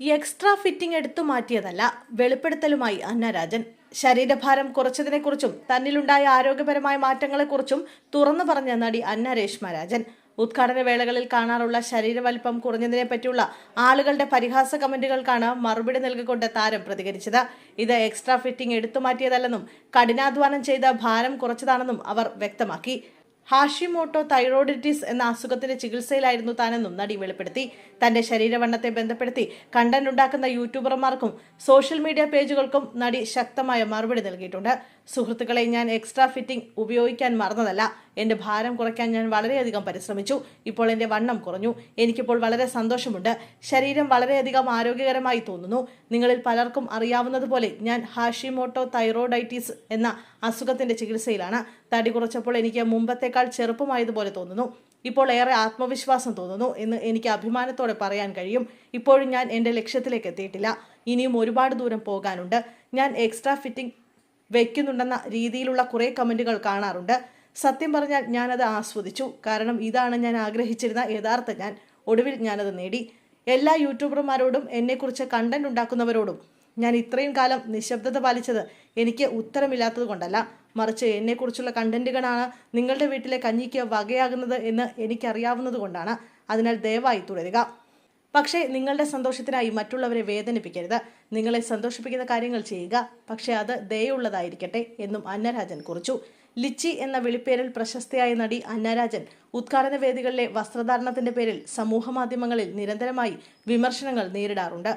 Extra fitting എടുത്തു മാറ്റിയതല്ല വെളിപ്പെടുത്തലുമായി അന്നരാജൻ. ശരീരഭാരം കുറച്ചതിനെക്കുറിച്ചും തന്നിലുണ്ടായ ആരോഗ്യപരമായ മാറ്റങ്ങളെക്കുറിച്ചും തുറന്നു പറഞ്ഞ നടി അന്ന രേഷ്മ രാജൻ ഉദ്ഘാടന വേളകളിൽ കാണാറുള്ള ശരീരവൽപ്പം കുറഞ്ഞതിനെ പറ്റിയുള്ള ആളുകളുടെ പരിഹാസ കമന്റുകൾക്കാണ് മറുപടി നൽകിക്കൊണ്ട് താരം പ്രതികരിച്ചത്. ഇത് എക്സ്ട്രാ ഫിറ്റിംഗ് എടുത്തു മാറ്റിയതല്ലെന്നും കഠിനാധ്വാനം ചെയ്ത ഭാരം കുറച്ചതാണെന്നും അവർ വ്യക്തമാക്കി. ഹാഷിമോട്ടോ തൈറോയിഡിറ്റിസ് എന്ന അസുഖത്തിന്റെ ചികിത്സയിലായിരുന്നു താനെന്നും നടി വെളിപ്പെടുത്തി. തന്റെ ശരീരവണ്ണത്തെ ബന്ധപ്പെടുത്തി കണ്ടന്റ് ഉണ്ടാക്കുന്ന യൂട്യൂബർമാർക്കും സോഷ്യൽ മീഡിയ പേജുകൾക്കും നടി ശക്തമായ മറുപടി നൽകിയിട്ടുണ്ട്. സുഹൃത്തുക്കളെ ഞാൻ എക്സ്ട്രാ ഫിറ്റിംഗ് ഉപയോഗിക്കാൻ മറന്നതല്ല. എന്റെ ഭാരം കുറയ്ക്കാൻ ഞാൻ വളരെയധികം പരിശ്രമിച്ചു. ഇപ്പോൾ എന്റെ വണ്ണം കുറഞ്ഞു. എനിക്കിപ്പോൾ വളരെ സന്തോഷമുണ്ട്. ശരീരം വളരെയധികം ആരോഗ്യകരമായി തോന്നുന്നു. നിങ്ങളിൽ പലർക്കും അറിയാവുന്നതുപോലെ ഞാൻ ഹാഷിമോട്ടോ തൈറോയിഡൈറ്റിസ് എന്ന അസുഖത്തിന്റെ ചികിത്സയിലാണ്. തടി കുറച്ചപ്പോൾ എനിക്ക് മുമ്പത്തേക്കാൾ ചെറുപ്പമായതുപോലെ തോന്നുന്നു. ഇപ്പോൾ ഏറെ ആത്മവിശ്വാസം തോന്നുന്നു എന്ന് എനിക്ക് അഭിമാനത്തോടെ പറയാൻ കഴിയും. ഇപ്പോഴും ഞാൻ എന്റെ ലക്ഷ്യത്തിലേക്ക് എത്തിയിട്ടില്ല. ഇനിയും ഒരുപാട് ദൂരം പോകാനുണ്ട്. ഞാൻ എക്സ്ട്രാ ഫിറ്റിംഗ് വയ്ക്കുന്നുണ്ടെന്ന രീതിയിലുള്ള കുറേ കമന്റുകൾ കാണാറുണ്ട്. സത്യം പറഞ്ഞാൽ ഞാനത് ആസ്വദിച്ചു. കാരണം ഇതാണ് ഞാൻ ആഗ്രഹിച്ചിരുന്ന യഥാർത്ഥ ഞാൻ. ഒടുവിൽ ഞാനത് നേടി. എല്ലാ യൂട്യൂബർമാരോടും എന്നെക്കുറിച്ച് കണ്ടന്റ് ഉണ്ടാക്കുന്നവരോടും ഞാൻ ഇത്രയും കാലം നിശബ്ദത പാലിച്ചത് എനിക്ക് ഉത്തരമില്ലാത്തത് കൊണ്ടല്ല. മറിച്ച് എന്നെക്കുറിച്ചുള്ള കണ്ടന്റുകളാണ് നിങ്ങളുടെ വീട്ടിലെ കഞ്ഞിക്ക് വകയാകുന്നത് എന്ന് എനിക്കറിയാവുന്നത് കൊണ്ടാണ്. അതിനാൽ ദയവായി തുടരുക. പക്ഷേ നിങ്ങളുടെ സന്തോഷത്തിനായി മറ്റുള്ളവരെ വേദനിപ്പിക്കരുത്. നിങ്ങളെ സന്തോഷിപ്പിക്കുന്ന കാര്യങ്ങൾ ചെയ്യുക. പക്ഷേ അത് ദയുള്ളതായിരിക്കട്ടെ എന്നും അന്നരാജൻ കുറിച്ചു. ലിച്ചി എന്ന വിളിപ്പേരിൽ പ്രശസ്തയായ നടി അന്നരാജൻ ഉദ്ഘാടന വേദികളിലെ വസ്ത്രധാരണത്തിന്റെ പേരിൽ സമൂഹമാധ്യമങ്ങളിൽ നിരന്തരമായി വിമർശനങ്ങൾ നേരിടാറുണ്ട്.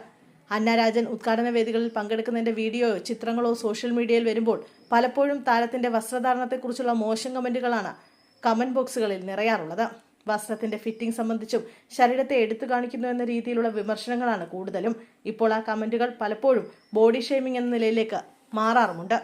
അന്നരാജൻ ഉദ്ഘാടന വേദികളിൽ പങ്കെടുക്കുന്നതിന്റെ വീഡിയോയോ ചിത്രങ്ങളോ സോഷ്യൽ മീഡിയയിൽ വരുമ്പോൾ പലപ്പോഴും താരത്തിന്റെ വസ്ത്രധാരണത്തെക്കുറിച്ചുള്ള മോശം കമന്റുകളാണ് കമന്റ് ബോക്സുകളിൽ നിറയാറുള്ളത്. വസ്ത്രത്തിന്റെ ഫിറ്റിംഗ് സംബന്ധിച്ചും ശരീരത്തെ എടുത്തു കാണിക്കുന്നു എന്ന രീതിയിലുള്ള വിമർശനങ്ങളാണ് കൂടുതലും. ഇപ്പോൾ ആ കമന്റുകൾ പലപ്പോഴും ബോഡി ഷേമിംഗ് എന്ന നിലയിലേക്ക് മാറാറുമുണ്ട്.